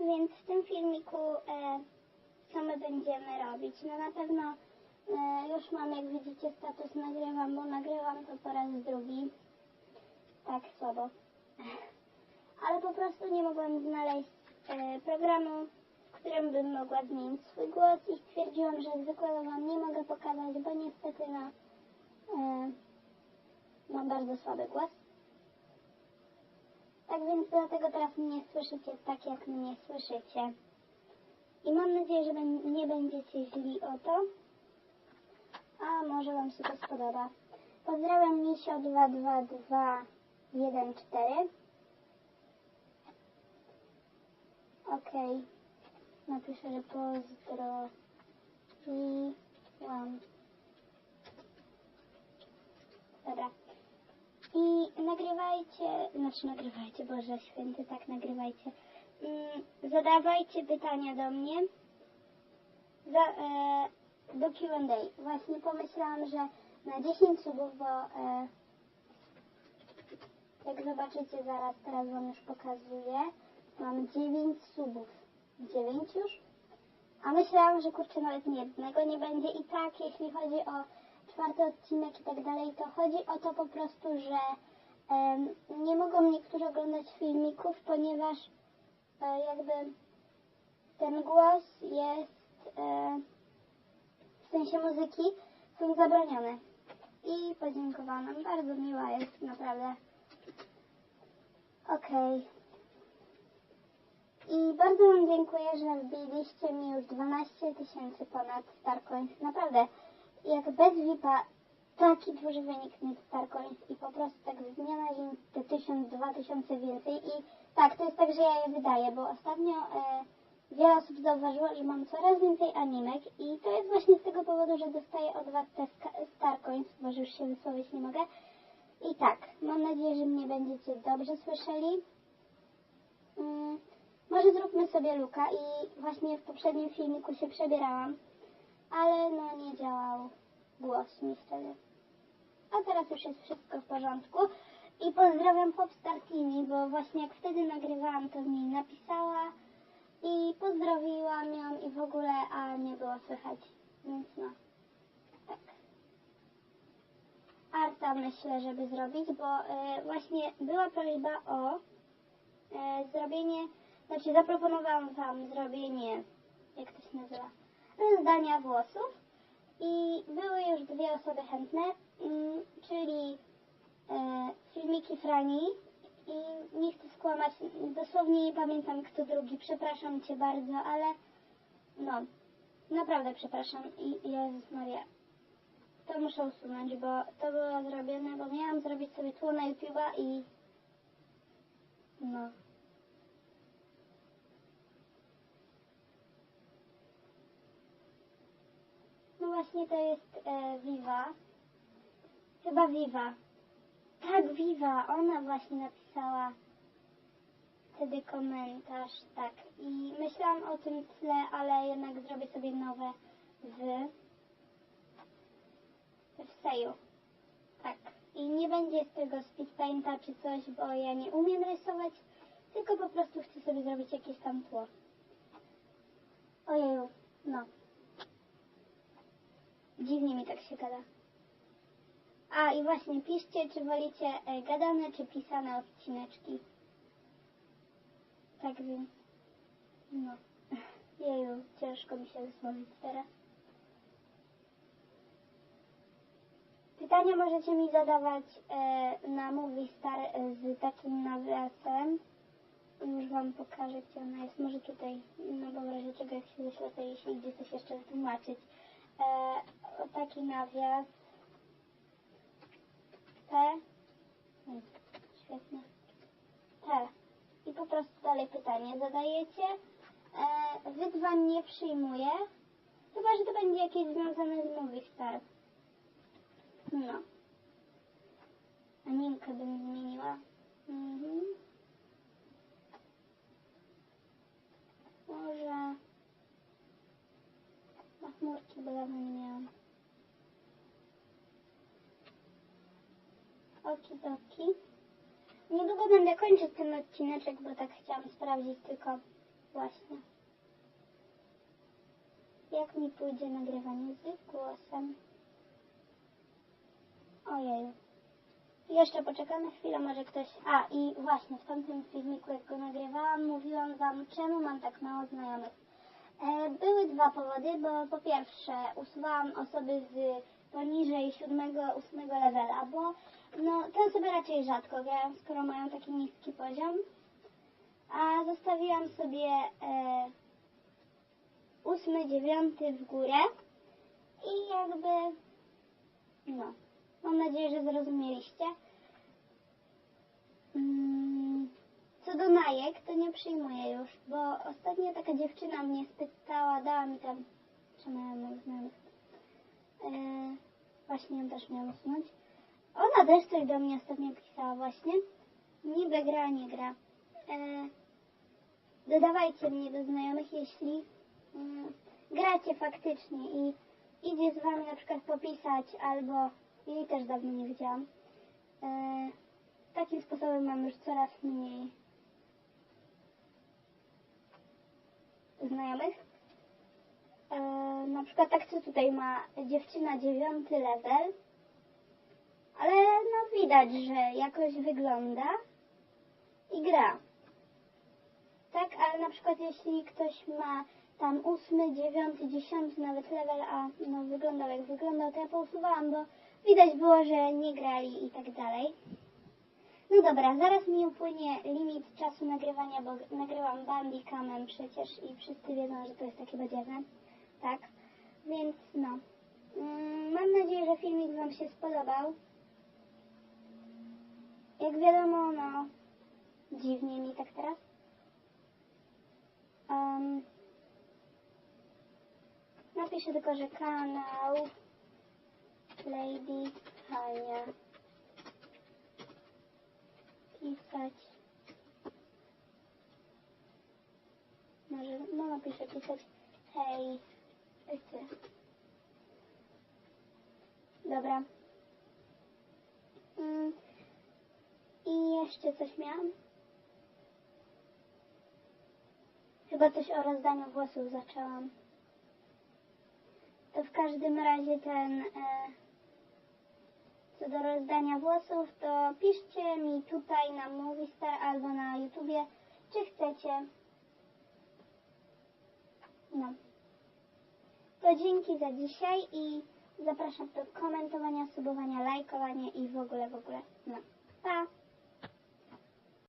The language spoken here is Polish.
więc w tym filmiku e, co my będziemy robić? No na pewno e, już mam, jak widzicie, status nagrywam, bo nagrywam to po raz drugi. Tak słabo. Ale po prostu nie mogłam znaleźć e, programu, w którym bym mogła zmienić swój głos i stwierdziłam, że zwykłego wam nie mogę pokazać, bo niestety no, mam bardzo słaby głos. Tak więc dlatego teraz mnie słyszycie tak, jak mnie słyszycie. I mam nadzieję, że nie będziecie źli o to. A może Wam się to spodoba. Pozdrawiam Misio 22214. Okej. Napiszę, że pozdrowiłam. Dobra. I nagrywajcie, znaczy nagrywajcie, Boże Święty, tak nagrywajcie. Mm, zadawajcie pytania do mnie za, e, do Q&A. Właśnie pomyślałam, że na 10 subów, bo e, jak zobaczycie zaraz, teraz Wam już pokazuję, mam 9 subów. 9 już? A myślałam, że kurczę nawet nie jednego nie będzie i tak, jeśli chodzi o czwarty odcinek i tak dalej, to chodzi o to po prostu, że nie mogą niektórzy oglądać filmików, ponieważ e, jakby ten głos jest e, w sensie muzyki są zabronione. I podziękowałam. Bardzo miła jest, naprawdę. Okej. I bardzo Wam dziękuję, że wbiliście mi już 12 tysięcy ponad Starcoins. Naprawdę, jak bez VIP-a taki duży wynik mieć Starcoins i po prostu tak z dnia na dzień te 1000, 2000 więcej. I tak, to jest tak, że ja je wydaję, bo ostatnio e, wiele osób zauważyło, że mam coraz więcej animek i to jest właśnie z tego powodu, że dostaję od Was te Starcoins, bo już się wysłowić nie mogę. I tak, mam nadzieję, że mnie będziecie dobrze słyszeli. Mm, może zróbmy sobie luka i właśnie w poprzednim filmiku się przebierałam, ale no nie działał głos mi wtedy. A teraz już jest wszystko w porządku. I pozdrawiam Popstar Teamy, bo właśnie jak wtedy nagrywałam, to mi napisała i pozdrowiłam ją i w ogóle, a nie było słychać. Więc no, tak. Arta myślę, żeby zrobić, bo e, właśnie była prośba o e, zrobienie, znaczy zaproponowałam Wam zrobienie, jak to się nazywa, rozdania włosów. I były już dwie osoby chętne, mm, czyli e, filmiki Frani. I nie chcę skłamać, dosłownie nie pamiętam kto drugi, przepraszam Cię bardzo, ale no, naprawdę przepraszam. I Jezus Maria, to muszę usunąć, bo to było zrobione, bo miałam zrobić sobie tło na YouTube'a i no. No właśnie to jest e, Viva. Chyba Viva. Tak, Viva. Ona właśnie napisała wtedy komentarz, tak. I myślałam o tym tle, ale jednak zrobię sobie nowe w w Seju. Tak. I nie będzie z tego speedpainta czy coś, bo ja nie umiem rysować, tylko po prostu chcę sobie zrobić jakieś tam tło. Ojeju, no. Dziwnie mi tak się gada. A i właśnie piszcie, czy wolicie e, gadane, czy pisane odcineczki. Tak więc, no. Jeju, ciężko mi się wysłowić teraz. Pytania możecie mi zadawać e, na Movistar e, z takim nawiasem. Już Wam pokażę, gdzie ona jest. Może tutaj, no bo w razie czego jak się wyślę, to jeśli idzie coś jeszcze wytłumaczyć. E, taki nawias. Hmm, świetnie. T. I po prostu dalej pytanie zadajecie. E, wyzwań nie przyjmuję. Chyba, że to będzie jakieś związane z Movistar. No. Aninkę bym zmieniła. Mhm. Może... Na chmurki, bo dawno nie miałam. Okidoki. Niedługo będę kończyć ten odcineczek, bo tak chciałam sprawdzić tylko właśnie. Jak mi pójdzie nagrywanie z głosem. Ojej. Jeszcze poczekamy chwilę, może ktoś... A, i właśnie w tamtym filmiku, jak go nagrywałam, mówiłam Wam, czemu mam tak mało znajomych. E, były dwa powody, bo po pierwsze usuwałam osoby z poniżej 7-8 levela, bo no, te osoby raczej rzadko grają, skoro mają taki niski poziom. A zostawiłam sobie e, 8, 9 w górę i jakby no, mam nadzieję, że zrozumieliście. Mm, Co do najek, to nie przyjmuję już, bo ostatnio taka dziewczyna mnie spytała, dała mi tam, czy moich znajomych, e, właśnie ją też miałam usunąć. Ona też coś do mnie ostatnio pisała właśnie. Niby gra, nie gra. E, dodawajcie mnie do znajomych, jeśli mm, gracie faktycznie i idzie z wami na przykład popisać, albo jej też dawno nie widziałam. E, takim sposobem mam już coraz mniej znajomych. E, na przykład tak co tutaj ma dziewczyna dziewiąty level, ale no widać, że jakoś wygląda i gra. Tak, ale na przykład jeśli ktoś ma tam ósmy, dziewiąty, dziesiąty nawet level, a no wyglądał jak wyglądał, to ja pousuwałam, bo widać było, że nie grali i tak dalej. No dobra, zaraz mi upłynie limit czasu nagrywania, bo nagrywam Bandicamem przecież i wszyscy wiedzą, że to jest takie badziewne. Tak, więc no. Mm, Mam nadzieję, że filmik Wam się spodobał. Jak wiadomo, no, dziwnie mi tak teraz. Um, napiszę tylko, że kanał Lady Hania pisać. Może, no napiszę pisać hej. Dobra. Mm. I jeszcze coś miałam? Chyba coś o rozdaniu włosów zaczęłam. To w każdym razie ten... E, co do rozdania włosów, to piszcie mi tutaj na Movistar albo na YouTubie, czy chcecie. No. To dzięki za dzisiaj i zapraszam do komentowania, subowania, lajkowania i w ogóle, w ogóle. No. Pa!